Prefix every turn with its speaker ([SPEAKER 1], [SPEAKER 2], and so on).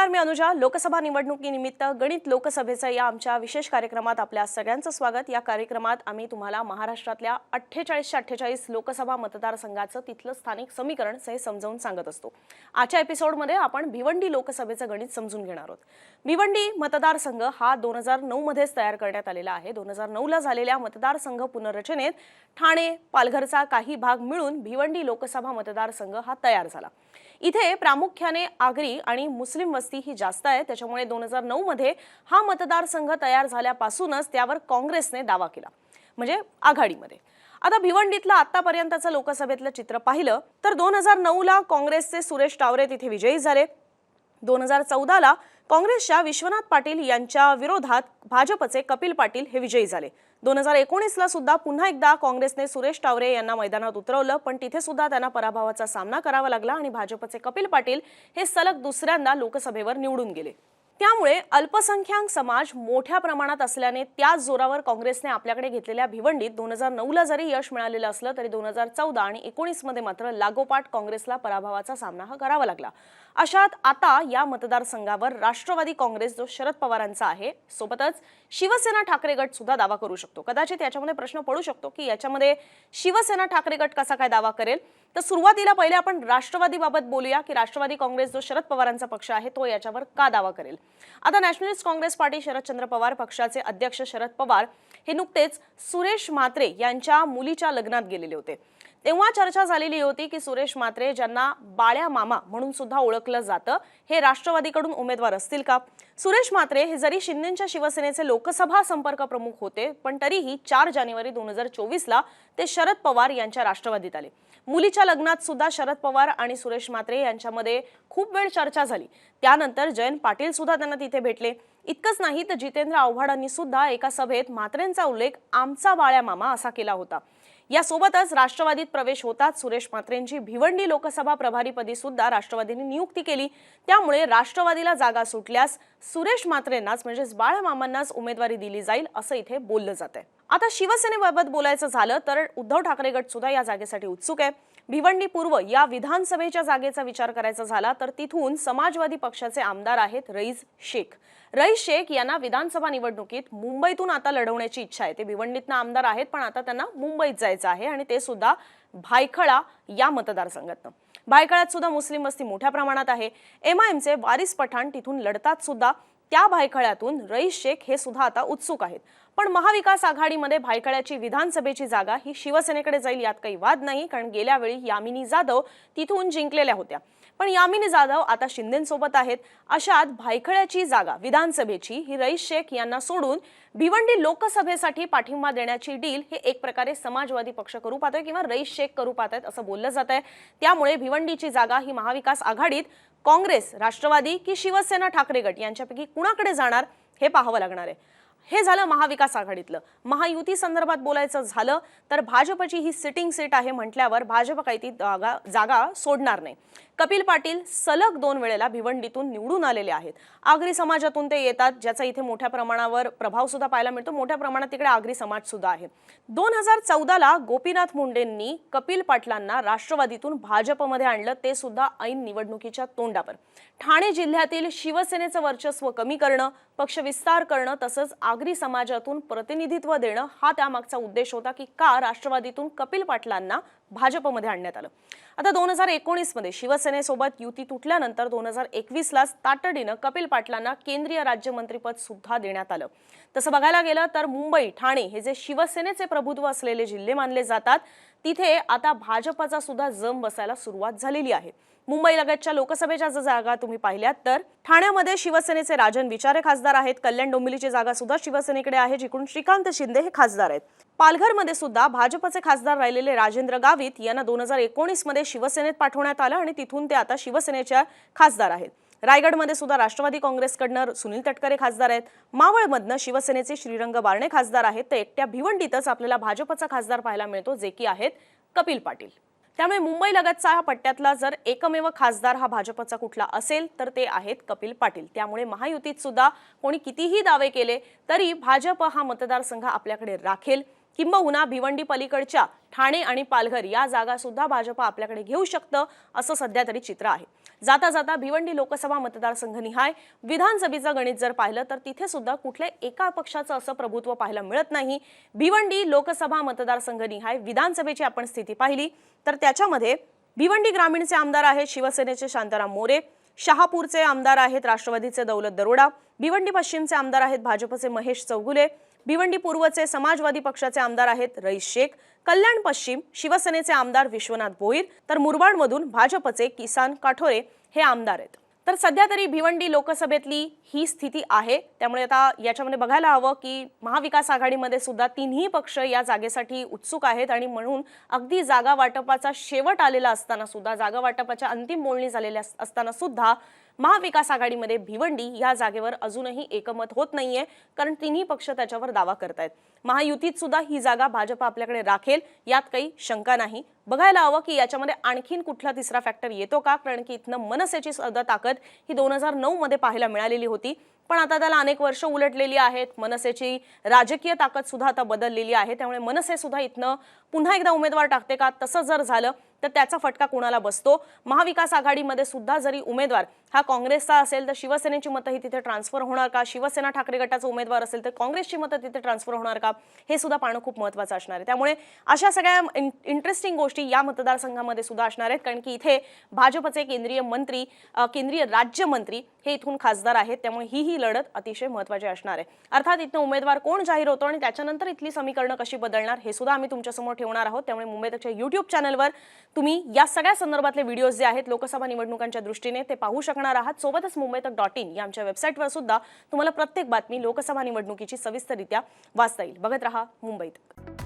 [SPEAKER 1] नमस्कार मी अनुजा. लोकसभा निवडणुकीनिमित्त गणित लोकसभेचं या आमच्या विशेष कार्यक्रमात आपल्या सगळ्यांचं स्वागत. या कार्यक्रमात आम्ही तुम्हाला महाराष्ट्रातल्या अठ्ठेचाळीसशे अठ्ठेचाळीस लोकसभा मतदारसंघाचं तिथलं स्थानिक समीकरण हे समजावून सांगत असतो. आजच्या एपिसोडमध्ये आपण भिवंडी लोकसभेचं गणित समजून घेणार आहोत. भिवंडी मतदारसंघ हा दोन हजार नऊ मध्येच तयार करण्यात आलेला आहे. दोन हजार नऊला झालेल्या मतदारसंघ पुनर्रचनेत ठाणे पालघरचा काही भाग मिळून भिवंडी लोकसभा मतदारसंघ हा तयार झाला. इथे प्रामुख्याने आगरी आणि मुस्लिम वस्ती ही जास्त आहे. त्याच्यामुळे दोन हजार नऊ मध्ये हा मतदारसंघ तयार झाल्यापासूनच त्यावर काँग्रेसने दावा केला. म्हणजे आघाडीमध्ये. आता भिवंडीतलं आतापर्यंतचं लोकसभेतलं चित्र पाहिलं तर दोन हजार नऊला काँग्रेसचे सुरेश टावरे तिथे विजयी झाले. दोन हजार चौदाला काँग्रेसच्या विश्वनाथ पाटील यांच्या विरोधात भाजपचे कपिल पाटील हे विजयी झाले. दोन हजार एकोणीसला सुद्धा पुन्हा एकदा काँग्रेसने सुरेश टावरे यांना मैदानात उतरवलं पण तिथे सुद्धा त्यांना पराभवाचा सामना करावा लागला आणि भाजपचे कपिल पाटील हे सलग दुसऱ्यांदा लोकसभेवर निवडून गेले. त्यामुळे अल्पसंख्याक समाज मोठ्या प्रमाणात असल्याने त्याच जोरावर काँग्रेसने आपल्याकडे घेतलेल्या भिवंडीत दोन हजार नऊला जरी यश मिळालेलं असलं तरी दोन हजार चौदा आणि एकोणीसमध्ये मात्र लागोपाठ काँग्रेसला पराभवाचा सामना हा करावा लागला. अशात आता या मतदारसंघावर राष्ट्रवादी काँग्रेस जो शरद पवारांचा आहे सोबतच शिवसेना ठाकरे गट सुद्धा दावा करू शकतो. कदाचित याच्यामध्ये प्रश्न पडू शकतो की याच्यामध्ये शिवसेना ठाकरे गट कसा काय दावा करेल? तर सुरुवातीला पहिले आपण राष्ट्रवादीबाबत बोलूया की राष्ट्रवादी काँग्रेस जो शरद पवारांचा पक्ष आहे तो याच्यावर का दावा करेल? आता Nationalist Congress Party Sharadchandra Pawar पक्षाचे अध्यक्ष शरद पवार हे नुकतेच सुरेश म्हात्रे यांच्या मुलीच्या लग्नात गेलेले होते. तेव्हा चर्चा झालेली होती की सुरेश म्हात्रे ज्यांना बाळ्या मामा म्हणून सुद्धा ओळखलं जातं हे राष्ट्रवादीकडून उमेदवार असतील का? सुरेश म्हात्रे हे जरी शिंदेच्या शिवसेनेचे लोकसभा संपर्क प्रमुख होते पण तरीही चार जानेवारी दोन हजार चोवीसला ते शरद पवार यांच्या राष्ट्रवादीत आले. मुलीच्या लग्नात सुद्धा शरद पवार आणि सुरेश म्हात्रे यांच्यामध्ये खूप वेळ चर्चा झाली. त्यानंतर जयंत पाटील सुद्धा त्यांना तिथे भेटले. इतकंच नाही तर जितेंद्र आव्हाडांनी सुद्धा एका सभेत म्हात्रेंचा उल्लेख आमचा बाळ्या मामा असा केला होता. यासोबतच राष्ट्रवादीत प्रवेश होताच सुरेश म्हात्रेंची भिवंडी लोकसभा प्रभारीपदी सुद्धा राष्ट्रवादीने नियुक्ती केली. त्यामुळे राष्ट्रवादीला जागा सुटल्यास सुरेश म्हात्रेंनाच म्हणजेच बाळमामांनाच उमेदवारी दिली जाईल असं इथे बोललं जात आहे आता शिवसेनेबाबत बोलायचं झालं तर उद्धव ठाकरे गट सुद्धा या जागेसाठी उत्सुक आहे. भिवंडी पूर्व या विधानसभेच्या जागेचा विचार करायचा झाला तर तिथून समाजवादी पक्षाचे आमदार आहेत रईज शेख. रईज शेख यांना विधानसभा निवडणुकीत मुंबईतून आता लढवण्याची इच्छा आहे. ते भिवंडीतनं आमदार आहेत पण आता त्यांना मुंबईत जायचं आहे आणि ते सुद्धा भायखळा या मतदारसंघातनं. भायखळ्यात सुद्धा मुस्लिम वस्ती मोठ्या प्रमाणात आहे. एमआयएमचे वारिस पठाण तिथून लढतात सुद्धा. त्या भायखळ्यातून रईस शेख हे सुद्धा आता उत्सुक आहेत. पण महाविकास आघाडीमध्ये भायखळ्याची विधानसभेची जागा ही शिवसेनेकडे जाईल यात काही वाद नाही कारण गेल्या वेळी यामिनी जाधव तिथून जिंकलेल्या होत्या. पण यामिनी जाधव आता शिंदेसोबत आहेत. अशात भायखळ्याची जागा विधानसभेची ही रईस शेख यांना सोडून भिवंडी लोकसभेसाठी पाठिंबा देण्याची डील हे एक प्रकारे समाजवादी पक्ष करू पाहतोय किंवा रईस शेख करू पाहतायत असं बोललं जात आहे त्यामुळे भिवंडीची जागा ही महाविकास आघाडीत काँग्रेस राष्ट्रवादी की शिवसेना ठाकरे गट यांच्यापैकी कुणाकडे जाणार हे पाहावं लागणार आहे. हे झालं महाविकास आघाडीतलं. महायुती संदर्भात बोलायचं झालं तर भाजपची ही सिटिंग सीट आहे म्हटल्यावर भाजप काही ती जागा जागा सोडणार नाही. कपिल पाटील सलग दोन वेळेला भिवंडीतून निवडून आलेले आहेत. आगरी समाजातून ते येतात ज्याचा इथे मोठ्या प्रमाणावर प्रभाव सुद्धा पाहायला मिळतो. मोठ्या प्रमाणात तिकडे आगरी समाज सुद्धा आहे. दोन हजार चौदाला गोपीनाथ मुंडेंनी कपिल पाटलांना राष्ट्रवादीतून भाजपमध्ये आणलं ते सुद्धा ऐन निवडणुकीच्या तोंडावर. ठाणे जिल्ह्यातील शिवसेनेचं वर्चस्व कमी करणं पक्ष विस्तार करणं तसंच आगरी समाजातून प्रतिनिधित्व देणं हा त्यामागचा उद्देश होता की का राष्ट्रवादीतून कपिल पाटलांना भाजपमध्ये आणण्यात आलं. आता दोन हजार एकोणीसमध्ये शिवसेनेसोबत युती तुटल्यानंतर दोन हजार एकवीसलाच तातडीनं कपिल पाटलांना केंद्रीय राज्यमंत्रीपद सुद्धा देण्यात आलं. तसं बघायला गेलं तर मुंबई ठाणे हे जे शिवसेनेचे प्रभुत्व असलेले जिल्हे मानले जातात तिथे आता भाजपचा सुद्धा जम बसायला सुरुवात झालेली आहे. मुंबई लगतच्या लोकसभेच्या जर जागा तुम्ही पाहिल्यात तर ठाण्यामध्ये शिवसेनेचे राजन विचारे खासदार आहेत कल्याण डोंबिवलीची जागा सुद्धा शिवसेनेकडे आहे जिकडून श्रीकांत शिंदे हे खासदार आहेत. पालघरमध्ये सुद्धा भाजपचे खासदार राहिलेले राजेंद्र गावित यांना दोन हजार एकोणीसमध्ये शिवसेनेत पाठवण्यात आलं आणि तिथून ते आता शिवसेनेच्या खासदार आहेत. रायगडमध्ये सुद्धा राष्ट्रवादी काँग्रेसकडनं सुनील तटकरे खासदार आहेत. मावळमधनं शिवसेनेचे श्रीरंग बारणे खासदार आहेत. तर एकट्या भिवंडीतच आपल्याला भाजपचा खासदार पाहायला मिळतो जे की आहेत कपिल पाटील. त्यामुळे मुंबई लगतचा हा पट्ट्यातला जर एकमेव खासदार हा भाजपचा कुठला असेल तर ते आहेत कपिल पाटील. त्यामुळे महायुतीत सुद्धा कोणी कितीही दावे केले तरी भाजप हा मतदारसंघ आपल्याकडे राखेल. किंबहुना भिवंडी पलीकडच्या ठाणे आणि पालघर या जागा सुद्धा भाजप आपल्याकडे घेऊ शकतं असं सध्या तरी चित्र आहे. जाता जाता भिवंडी लोकसभा मतदारसंघनिहाय विधानसभेचं गणित जर पाहिलं तर तिथे सुद्धा कुठल्या एका पक्षाचं असं प्रभुत्व पाहायला मिळत नाही. भिवंडी लोकसभा मतदारसंघनिहाय विधानसभेची आपण स्थिती पाहिली. तर त्याच्यामध्ये भिवंडी ग्रामीणचे आमदार आहेत शिवसेनेचे शांताराम मोरे शहापूरचे आमदार आहेत राष्ट्रवादीचे दौलत दरोडा भिवंडी पश्चिमचे आमदार आहेत भाजपचे महेश चौगुले भिवंडी पूर्वचे समाजवादी पक्षाचे आमदार आहेत रईस शेख कल्याण पश्चिम शिवसेनेचे आमदार विश्वनाथ भोईर तर मुरबाडमधून भाजपचे किसान काठोरे हे आमदार आहेत. तर सध्या तरी भिवंडी लोकसभेतली ही स्थिती आहे. त्यामुळे आता याच्यामध्ये बघायला हवं की महाविकास आघाडीमध्ये सुद्धा तिन्ही पक्ष या जागेसाठी उत्सुक आहेत आणि म्हणून अगदी जागा वाटपाचा शेवट आलेला असताना सुद्धा जागा वाटपाच्या अंतिम बोलणी झालेल्या असताना सुद्धा महाविकास आघाडीमध्ये भिवंडी या जागेवर अजूनही एकमत होत नाहीये कारण तिन्ही पक्ष त्याच्यावर दावा करतायत. महायुतीत सुद्धा ही जागा भाजप आपल्याकडे राखेल यात काही शंका नाही. बघायला हवं की याच्यामध्ये आणखीन कुठला तिसरा फॅक्टर येतो का? कारण की इथनं मनसेची सुद्धा ताकद ही दोन हजार नऊ मध्ये पाहायला मिळालेली होती. पण आता त्याला अनेक वर्ष उलटलेली आहेत. मनसेची राजकीय ताकद सुद्धा आता बदललेली आहे. त्यामुळे मनसे सुद्धा इथनं पुन्हा एकदा उमेदवार टाकते का? तसं जर झालं तर त्याचा फटका कुणाला बसतो? महाविकास आघाडीमध्ये सुद्धा जरी उमेदवार हा काँग्रेसचा असेल तर शिवसेनेची मतं ही तिथे ट्रान्सफर होणार का? शिवसेना ठाकरे गटाचा उमेदवार असेल तर काँग्रेसची मतं तिथे ट्रान्सफर होणार का? हे सुद्धा पाहणं खूप महत्त्वाचं असणार आहे. त्यामुळे अशा सगळ्या इंटरेस्टिंग गोष्टी या मतदारसंघामध्ये सुद्धा असणार आहेत. कारण की इथे भाजपचे केंद्रीय मंत्री केंद्रीय राज्यमंत्री हे इथून खासदार आहेत. त्यामुळे ही ही लढत अतिशय महत्त्वाची असणार आहे. अर्थात इथनं उमेदवार कोण जाहीर होतो आणि त्याच्यानंतर इथली समीकरणं कशी बदलणार हे सुद्धा आम्ही तुमच्यासमोर ठेवणार आहोत. त्यामुळे मुंबई यूट्यूब युट्यूब चॅनलवर तुम्ही या सगळ्या संदर्भातले व्हिडिओज जे आहेत लोकसभा निवडणुकांच्या दृष्टीने ते पाहू शकणार आहात. सोबतच मुंबई तक डॉट इन या आमच्या वेबसाईटवर सुद्धा तुम्हाला प्रत्येक बातमी लोकसभा निवडणुकीची सविस्तररित्या वाचता येईल. बघत रहा मुंबईत.